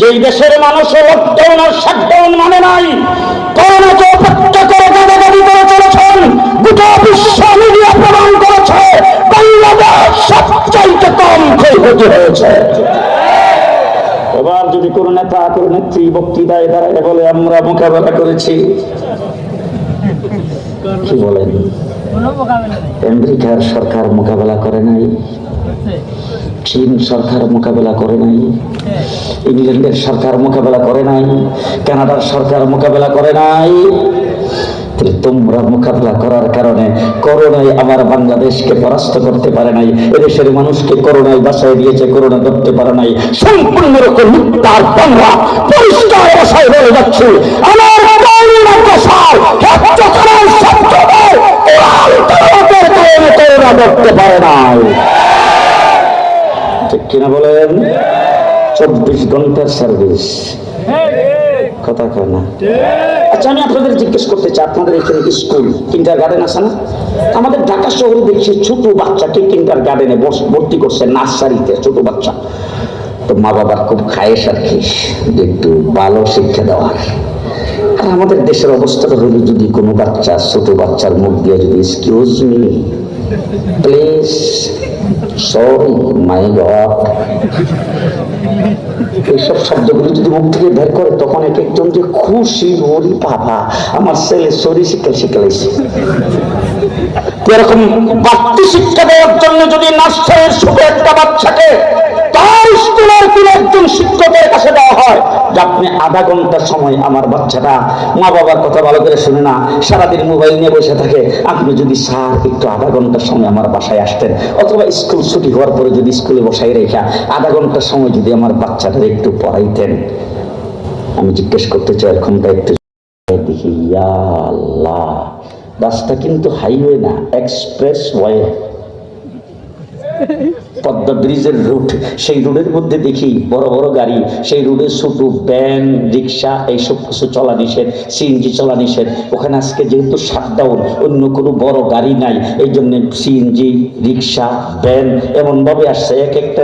যেই দেশের মানুষ লকডাউন আর শাটডাউন মানে নাই করোনাকে অপেক্ষা করে গাদাগাদি করে চলেছেন গোটা বিশ্ব মিডিয়া প্রমাণ করেছে বাংলাদেশ সবচাইতে কম ক্ষয়ক্ষতি হয়েছে। এবার যদি কোনো নেতা কোনো নেত্রী বক্তৃতায় দাঁড়ায় বলে আমরা মোকাবেলা করেছি। কি বলেন? আমেরিকার সরকার মোকাবেলা করে নাই। চীন সরকার মোকাবেলা করে নাই, ইংল্যান্ডের সরকার মোকাবেলা করে নাই, কানাডার সরকার মোকাবেলা করে নাই। তোমরা মোকাবেলা করার কারণে করোনায় আমার বাংলাদেশকে পরাস্ত করতে পারে নাই, এদেশের মানুষকে করোনায় বাসায় দিয়েছে, করোনা ধরতে পারে নাই। সম্পূর্ণ রকম মিথ্যার বাংলা পরিষ্কার ভাষায় বলে যাচ্ছে, আমার করোনা প্রসার হচ্ছে কারণ সবচেয়ে কোরআন তেলাওয়াতের কারণে করোনা ধরতে পারে নাই ঠিক কিনা বলেন? চব্বিশ ঘণ্টার সার্ভিস কথা কয় না। আচ্ছা আমি আপনাদের জিজ্ঞেস করতে চাই, আপনাদের এখানে স্কুল কিন্টার গার্ডেন আছে না? আমাদের ঢাকা শহরে দেখছি ছোট বাচ্চাকে কিন্টার গার্ডেনে ভর্তি করছে নার্সারিতে, ছোট বাচ্চা। তো মা বাবার খুব খায়েস আর কি একটু ভালো শিক্ষা দেওয়ার। আর আমাদের দেশের অবস্থাটা হলো যদি কোনো বাচ্চা, ছোট বাচ্চার মুখ দিয়ে যদি excuse me please sorry my god এইসব শব্দগুলো যদি মুখ থেকে বের করে, তখন এক একজন যে খুশি ওরি বাবা, আমার ছেলে সরি শিক্ষা শিখাইছে এরকম বাড়তি শিক্ষা দেওয়ার জন্য যদি নার্সারির ছোট একটা বাচ্চাকে তার স্কুলের কোন একজন শিক্ষকের কাছে দেওয়া হয় যে আপনি আধা ঘণ্টা সময় আমার বাচ্চাটা মা বাবার কথা ভালো করে শুনে না, সারাদিন মোবাইল নিয়ে বসে থাকে। আপনি যদি স্যার একটু আধা ঘণ্টা সময় আমার বাসায় আসতেন, অথবা স্কুল ছুটি হওয়ার পরে যদি স্কুলে বসাই রেখা আধা ঘণ্টা সময় যদি আমার বাচ্চাটা একটু পড়াইতেন। আমি জিজ্ঞেস করতে চাই এরকমটা একটু দেখি আল্লাহ। রাস্তা কিন্তু হাইওয়ে না এক্সপ্রেস ওয়ে পদ্মা ব্রিজের রুট, সেই রুটের মধ্যে দেখি বড় বড় গাড়ি, সেই রুটে ছোট ভ্যান, রিক্সা, এইসব কিছু চলা নিষেধ, সিএনজি চলা নিষেধ। ওখানে আজকে যেহেতু শাটডাউন অন্য কোনো বড় গাড়ি নাই এই জন্য সিএনজি, রিক্সা, ভ্যান এমনভাবে আসছে। এক একটা